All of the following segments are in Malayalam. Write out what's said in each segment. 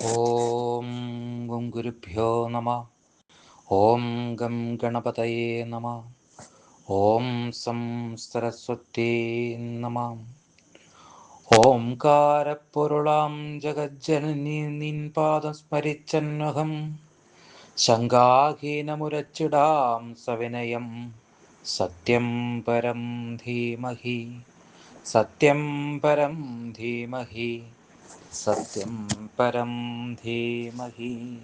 ഓം ഗും ഗുരുഭ്യോ നമ ഓം ഗം ഗണപതയേ നമ ഓം സം സരസ്വത്യേ നമ ഓംകാരപ്പൊരുളാം ജഗജ്ജനനി നിൻ പാദം സ്മരിച്ചന്വഹം ശങ്കാഹീനമുരച്ചിടാം സവിനയം സത്യം പരം ധീമഹി സത്യം പരം ധീമഹി സത്യം പരം ധീമഹി.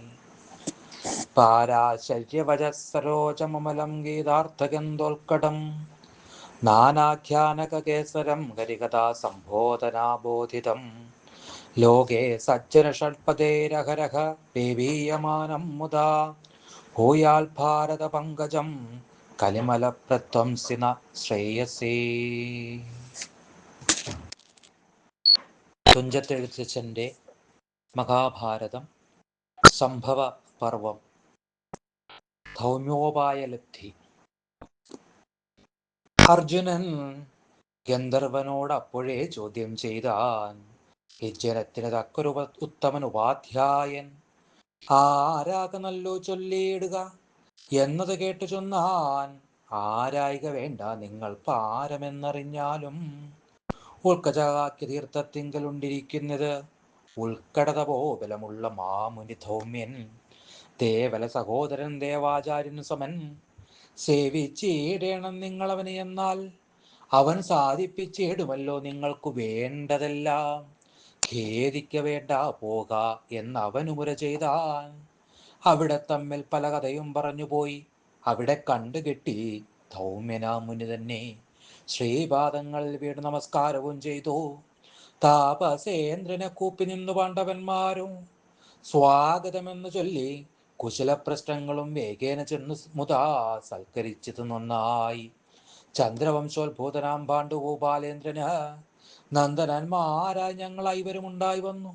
പാരാശര്യവജസരോജമമലം ഗീതാർത്ഥഗന്ധോൽക്കടം. നാനാഖ്യാനകേസരം ഹരികഥാ സംബോധനാബോധിതം ലോകേ സജ്ജന ഷഡ്പതേരഹരഹ ദേവീയമാനം മുദാ. ഭൂയാൽ ഭാരത പങ്കജം കലിമലപ്രധ്വംസിന ശ്രേയസേ. തുഞ്ചത്തെഴുത്തച്ഛന്റെ മഹാഭാരതം സംഭവ പർവം. ധൗമ്യോപായലബ്ധി. അർജുനൻ ഗന്ധർവനോട് അപ്പോഴേ ചോദ്യം ചെയ്താൻ യജ്ജനത്തിന് തക്കൊരു ഉത്തമൻ ഉപാധ്യായൻ. ആരാകനല്ലോ ചൊല്ലിയിടുക? എന്നത് കേട്ടു ചൊന്നാൻ ആരായിക വേണ്ട നിങ്ങൾ പാരമെന്നറിഞ്ഞാലും. ഉൾക്കജാക്യ തീർത്ഥത്തിങ്കലുണ്ടിരിക്കുന്നത് ഉൾക്കടത പോബലമുള്ള മാമുനി ധൗമ്യൻ ദേവല സഹോദരൻ ദേവാചാര്യൻ സമൻ സേവിച്ചിടേണം നിങ്ങളവനെ എന്നാൽ. അവൻ സാധിപ്പിച്ചിടുമല്ലോ നിങ്ങൾക്ക് വേണ്ടതെല്ലാം. ഖേദിക്ക വേണ്ട പോക എന്ന് അവനുമുര ചെയ്താൻ അവിടെ തമ്മിൽ പല കഥയും പറഞ്ഞുപോയി. അവിടെ കണ്ടുകെട്ടി ധൗമ്യനാ മുനി തന്നെ ശ്രീപാദങ്ങളിൽ വീട് നമസ്കാരവും ചെയ്തു. താപസേന്ദ്രനെ കൂപ്പി നിന്നു പാണ്ഡവന്മാരും. സ്വാഗതമെന്ന് ചൊല്ലി കുശല പ്രശ്നങ്ങളും വേഗേന ചെന്ന് മുതാ സൽക്കരിച്ചത് നന്നായി. ചന്ദ്രവംശോത്ഭൂതനാം പാണ്ഡുഗോപാലേന്ദ്രന് നന്ദനന്മാരായി ഞങ്ങൾ ഉണ്ടായി വന്നു.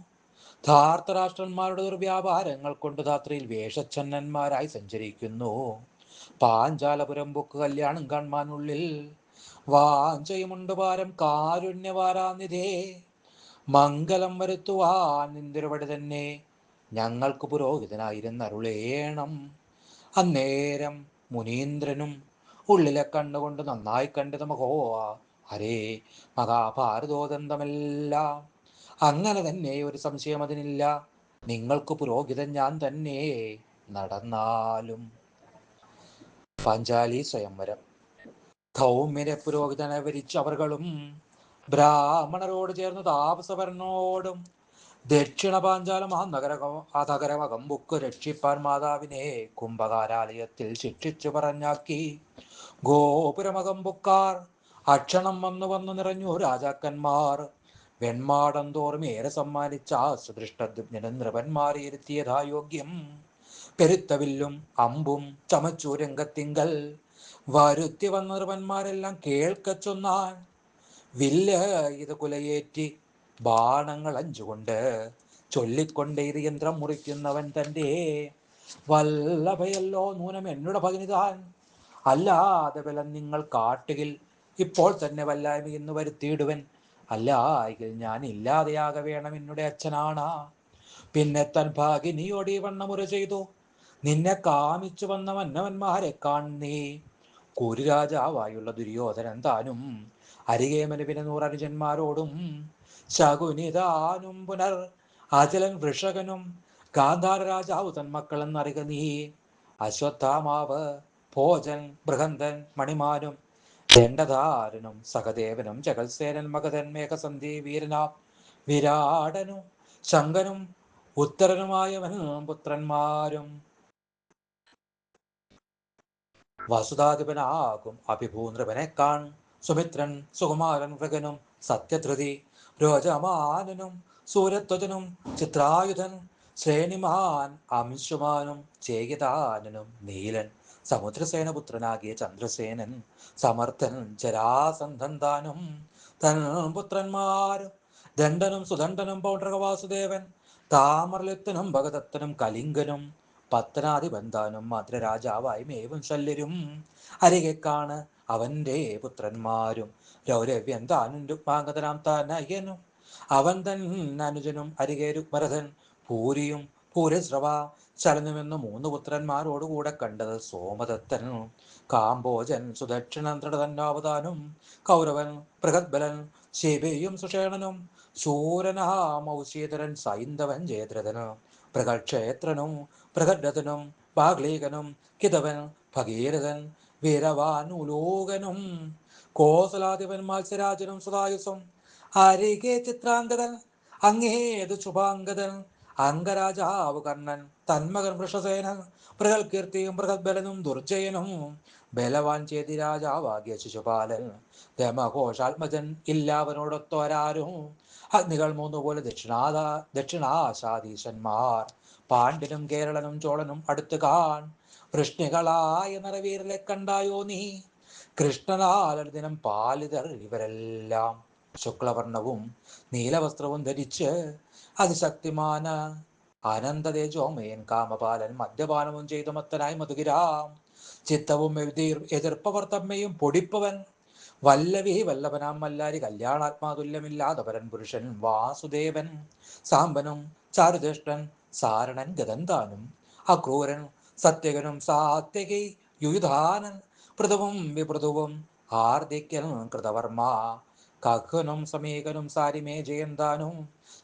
ധാർത്തരാഷ്ട്രന്മാരുടെ വ്യാപാരങ്ങൾ കൊണ്ട് ധാത്രിയിൽ വേഷച്ചന്നന്മാരായി സഞ്ചരിക്കുന്നു. പാഞ്ചാലപുരം ബുക്ക് കല്യാണം കാണാനുള്ളിൽ വാഞ്ചയുമുണ്ട് പാരം കാരുണ്യവാരാനിധേ. മംഗലം വരുത്തുവാൻ നിന്തിരുവടി തന്നെ ഞങ്ങൾക്ക് പുരോഹിതനായിരുന്ന അരുളേണം അന്നേരം മുനീന്ദ്രനും ഉള്ളിലെ കണ്ണുകൊണ്ട് നന്നായി കണ്ടത് മഹോ ഹരേ മഹാഭാരതോദന്തമെല്ലാം. അങ്ങനെ തന്നെ ഒരു സംശയം അതിനില്ല. നിങ്ങൾക്ക് പുരോഹിതൻ ഞാൻ തന്നെ നടന്നാലും. പാഞ്ചാലി സ്വയംവരം. ധൗമ്യനെ പുരോഹിതനെ വരിച്ചു അവർകളും ബ്രാഹ്മണരോട് ചേർന്ന് താപസവരനോടും ദക്ഷിണ പാഞ്ചാലം ആ നഗര ആ നഗരമകം ബുക്ക് രക്ഷിപ്പാൻ മാതാവിനെ കുംഭകാരാലയത്തിൽ ശിക്ഷിച്ചു പറഞ്ഞാക്കി. ഗോപുരമകമ്പുക്കാർ അക്ഷണം വന്നു വന്നു നിറഞ്ഞു. രാജാക്കന്മാർ വെൺമാടം തോറും ഏറെ സമ്മാനിച്ച സുദൃഷ്ടജ്ഞനും നൃപന്മാരിയിരുത്തിയതായോഗ്യം പെരുത്തവില്ലും അമ്പും ചമച്ചു രംഗത്തിങ്കൽ വരുത്തി വന്നർവന്മാരെല്ലാം കേൾക്കച്ചൊന്നാൽ വില്ല ഇത് കുലയേറ്റി ബാണങ്ങൾ അഞ്ചുകൊണ്ട്. ചൊല്ലിക്കൊണ്ട് ഇത് യന്ത്രം മുറിക്കുന്നവൻ തന്റെ വല്ലഭയല്ലോ നൂനം എന്നോട് ഭഗനിതാൻ അല്ലാതെ ബലം നിങ്ങൾ കാട്ടുകിൽ ഇപ്പോൾ തന്നെ വല്ലായ്മ എന്ന് വരുത്തിയിടുവൻ. അല്ലായെങ്കിൽ ഞാൻ ഇല്ലാതെയാകെ വേണം എന്നുടെ അച്ഛനാണ്. പിന്നെ തൻ ഭാഗിനിയോട് ഈ വണ്ണമുറ ചെയ്തു. നിന്നെ കാമിച്ചു വന്ന മന്നവന്മാരെ കാണുന്നേ. കുരുരാജാവായുള്ള ദുര്യോധനൻ താനും അരികേമനുവിന് നൂറനുജന്മാരോടും ശകുനിതാനും പുനർ അചലൻ വൃഷകനും ഗാന്ധാര രാജാവ് തന്മക്കളെന്നറിക നീ. അശ്വത്ഥാമാവ് ഭോജൻ ബൃഹന്തൻ മണിമാനും ദണ്ഡധാരനും സഹദേവനും ജഗത്സേനൻ മകതൻ മേഘസന്ധി വീരനാ വിരാടനും ശങ്കനും ഉത്തരനുമായവനും പുത്രന്മാരും വസുധാധിപനാകും അഭിഭൂനൃപനെ കാൺ സുമിത്രൻ സുകുമാരൻ മൃഗനും സത്യധൃതി. രോജമാനനും സൂര്യധ്വജനും ചിത്രായുധൻ ശ്രേണിമാൻ അംശുമാനും ചേകിതാനനും നീലൻ സമുദ്രസേനപുത്രനാകിയ ചന്ദ്രസേനൻ സമർത്ഥൻ ജരാസന്ധൻ താനും തൻ പുത്രന്മാരും ദണ്ഡനും സുദണ്ഡനും പൗണ്ഡ്രകവാസുദേവൻ താമരലിത്തനും ഭഗദത്തനും കലിംഗനും പത്തനാധിപന്താനും രാജാവായും ഏവും ശല്യരും. അരികെ കാണ് പുത്രന്മാരും രൗരവ്യൻ താനും രുക്മാങ്കതനാം താനയ്യനും അവൻ തൻ അനുജനും അരികെ രുക്മരഥൻ പൂരിയും പൂരസ്രവ ചലനുമെന്ന് മൂന്ന് പുത്രന്മാരോടുകൂടെ കണ്ടത് സോമദത്തൻ. കാമ്പോജൻ സുദക്ഷിണൻ ദൃഢതന്നാവതാനും കൗരവൻ ബൃഹദ്ബലൻ ശിബിയും സുഷേണനും ശൂരനാമൗശീധരൻ സൈന്ധവൻ ജയദ്രഥനും ബൃഹക്ഷേത്രനും ബൃഹദ്രഥനും പാഗ്ലേഖനും കിതവൻ ഭഗീരഥൻ വീരവാനുലോകനും കോസലാധിപൻ മത്സരാജനും സുതായുസും അരികെ ചിത്രാംഗതൻ അങ്ങേത് ശുഭാംഗതൻ അംഗരാജാവ് കർണൻ തന്മകൻ വൃഷസേനൻ ബൃഹൽകീർത്തിയും ബൃഹദ്ബലനും ദുർജയനും ബലവാൻ ചേതി രാജാവാകിയ ശിശുപാലൻ ദമഘോഷാത്മജൻ ഇല്ലാവനോടൊത്തോരാരും അഗ്നികൾ മൂന്നുപോലെ ദക്ഷിണാദ ദക്ഷിണാശാധീശന്മാർ പാണ്ഡ്യനും കേരളനും ചോളനും അടുത്തു കാൺ. വൃഷ്ണികളായ നിറവീരലെ കണ്ടായോ നീ? കൃഷ്ണനാലർദിനം പാലിതർ ഇവരെല്ലാം. ശുക്ലവർണവും നീലവസ്ത്രവും ധരിച്ച് അതിശക്തിമാന അനന്തതേജോമയൻ കാമപാലൻ മദ്യപാനവും ചെയ്തു മത്തനായി മധുകിരാം. ചിത്തവും എതിർ എതിർപ്പവർ തമ്മയും പൊടിപ്പവൻ. വല്ലവി വല്ലഭനാം മല്ലാരി കല്യാണാത്മാതുല്യമില്ലാതപരൻ പുരുഷൻ വാസുദേവൻ. സാമ്പനും ചാരുദേഷ്ടൻ സാരണൻ ഗതന്താനും അക്രൂരൻ സത്യകനും സാത്യകി യുയുധാനൻ പൃഥുവും വിപൃഥുവും ഹാർദിക്യൻ കൃതവർമ്മ കഖനും സമീകനും സാരിമേ ജയന്താനും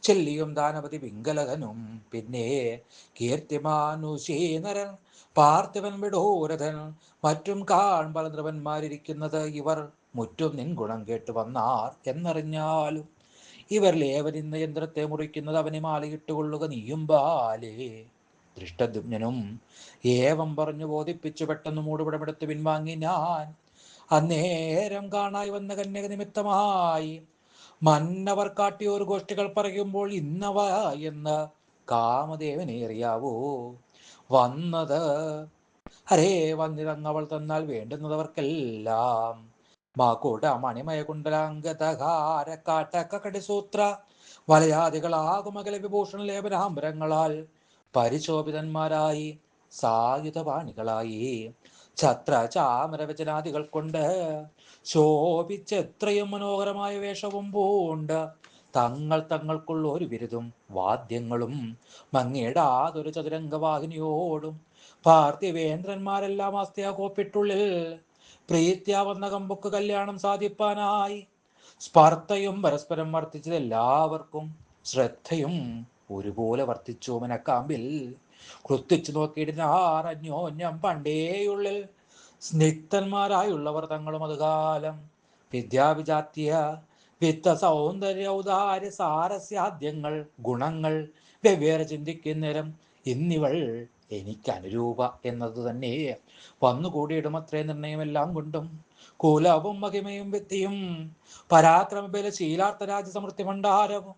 ചെല്ലിയും ദാനപതി പിങ്കലകനും പിന്നെ കീർത്തിമാനുശീനരൻ പാർത്ഥിവൻ വിടൂരഥൻ മറ്റും കാൺപല നൃപന്മാരിരിക്കുന്നത് ഇവർ മുറ്റും നിൻ ഗുണം കേട്ടു വന്നാർ എന്നറിഞ്ഞാലും ഇവരിൽ ഇന്ന് യന്ത്രത്തെ മുറിക്കുന്നത് അവനെ മാലയിട്ടുകൊള്ളുക നീയും ബാലേ. ദൃഷ്ടദുജ്ഞനും ഏവം പറഞ്ഞു ബോധിപ്പിച്ചു പെട്ടെന്ന് മൂടുപടമെടുത്ത് പിൻവാങ്ങി ഞാൻ. അന്നേരം കാണായി വന്ന കന്യക നിമിത്തമായി മന്നവർ കാട്ടിയോർ ഗോഷ്ഠികൾ പറയുമ്പോൾ ഇന്നവ എന്ന് കാമദേവനെ അറിയാവോ? വന്നത് ഹരേ വന്നിതങ്ങവൾ തന്നാൽ വേണ്ടുന്നതവർക്കെല്ലാം മാക്കൂട്ട മണിമയ കുണ്ടലാംഗതഹാര കാട്ടക്കടി സൂത്ര. വലയാദികളാകുമകല വിഭൂഷണ ലേപനാംബരങ്ങളാൽ പരിശോഭിതന്മാരായി സായുധപാണികളായി. ഛത്ര ചാമരവചനാദികൾ കൊണ്ട് ശോഭിച്ചെത്രയും മനോഹരമായ വേഷവും പൂണ്ട്. തങ്ങൾ തങ്ങൾക്കുള്ള ഒരു ബിരുദും വാദ്യങ്ങളും മങ്ങിയിടാതൊരു ചതുരംഗവാഹിനിയോടും പാർത്ഥിവേന്ദ്രന്മാരെല്ലാം ആസ്തിയാ കോപ്പിട്ടുള്ളിൽ പ്രീത്യ വന്ന കമ്പുക്ക് കല്യാണം സാധിപ്പാനായി. സ്പർദ്ധയും പരസ്പരം വർത്തിച്ചത് എല്ലാവർക്കും ശ്രദ്ധയും ഒരുപോലെ വർത്തിച്ചു മനക്കാമ്പിൽ. കൃത്തിച്ചു നോക്കിയിടുന്നാർ അന്യോന്യം പണ്ടേയുള്ളിൽ സ്നിഗ്ധന്മാരായുള്ളവർ തങ്ങളും അതുകാലം വിദ്യാവിജാത്യ വിത്ത സൗന്ദര്യ ഔദാര സാരസ്യാദ്യങ്ങൾ ഗുണങ്ങൾ വെവ്വേറെ ചിന്തിക്കുന്നേരം ഇന്നിവൾ എനിക്ക് അനുരൂപ എന്നത് തന്നെ വന്നുകൂടിയിടുമത്രേ നിർണയമെല്ലാം കൊണ്ടും. കുലവും മഹിമയും വ്യക്തിയും പരാക്രമബല ശീലാർത്ഥ രാജസമൃദ്ധി ഭണ്ഡാരവും.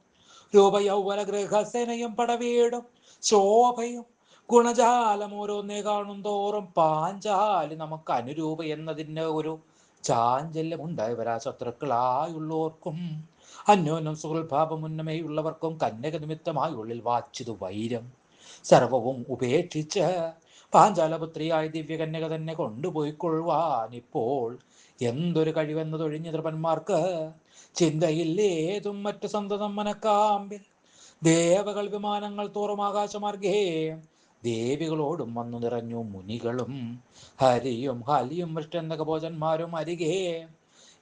രൂപയൗവന ഗൃഹസേനയും പടവീടും. ശോഭയും ഗുണജാലം ഓരോന്നേ കാണും തോറും. പാഞ്ചാലി നമുക്ക് അനുരൂപ എന്നതിന് ഒരു ചാഞ്ചല്യം ഉണ്ടായവരാ ശത്രുക്കളായുള്ളവർക്കും അന്യോന്യം സുഹൃൽഭാവമുന്നമേയുള്ളവർക്കും കന്യക നിമിത്തമായി ഉള്ളിൽ വാച്ചിതു വൈരം. സർവവും ഉപേക്ഷിച്ച് പാഞ്ചാലപുത്രിയായ ദിവ്യകന്യക തന്നെ കൊണ്ടുപോയിക്കൊള്ളുവാൻ ഇപ്പോൾ എന്തൊരു കഴിവെന്നതൊഴിഞ്ഞ നൃപന്മാർക്ക് ചിന്തയില്ലേതും മറ്റു സന്തതം മനക്കാമ്പിൽ. ദേവകൾ വിമാനങ്ങൾ തോറും ആകാശമാർഗേ ദേവികളോടും വന്നു നിറഞ്ഞു മുനികളും ഹരിയും ഹലിയും വൃഷ്ടന്തക ഭോജന്മാരും അരികെ.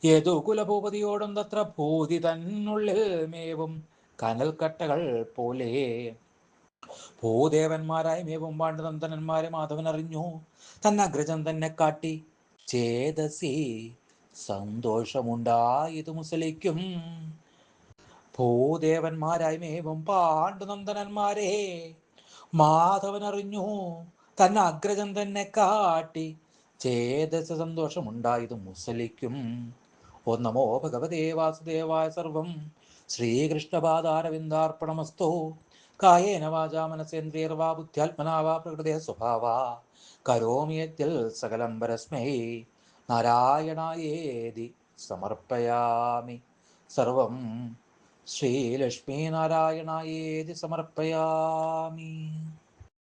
ഏതു കുലഭൂപതിയോടും തത്ര ഭൂതി തന്നുള്ളിൽ മേവും കനൽക്കട്ടകൾ പോലെ. ഭൂദേവന്മാരായി മേവും പാണ്ഡുനന്ദനന്മാരെ മാധവൻ അറിഞ്ഞു തന്നഗ്രജം തന്നെ കാട്ടി ചേതസി സന്തോഷമുണ്ടായത് മുസലിക്കും. ഭൂദേവന്മാരായ മേവും പാണ്ഡുനന്ദനന്മാരെ മാധവൻ അറിഞ്ഞു തന്നെ അഗ്രജം തന്നെ കാട്ടി ചേതസ സന്തോഷമുണ്ടായത് മുസലിക്കും. ഓ നമോ ഭഗവതേ വാസുദേവായ സർവം. ശ്രീകൃഷ്ണപാദാരവിന്ദാർപ്പണമസ്തോ. കായേന വാചാ മനസേന്ദ്രിയർവാ ബുദ്ധ്യാത്മനാവാ പ്രകൃതേ സ്വഭാവ. കരോമിയത്തിൽ സകലം പരസ്മൈ. നാരായണായേതി സമർപ്പയാമി. സർവം ശ്രീലക്ഷ്മീനാരായണായേതി സമർപ്പയാമി.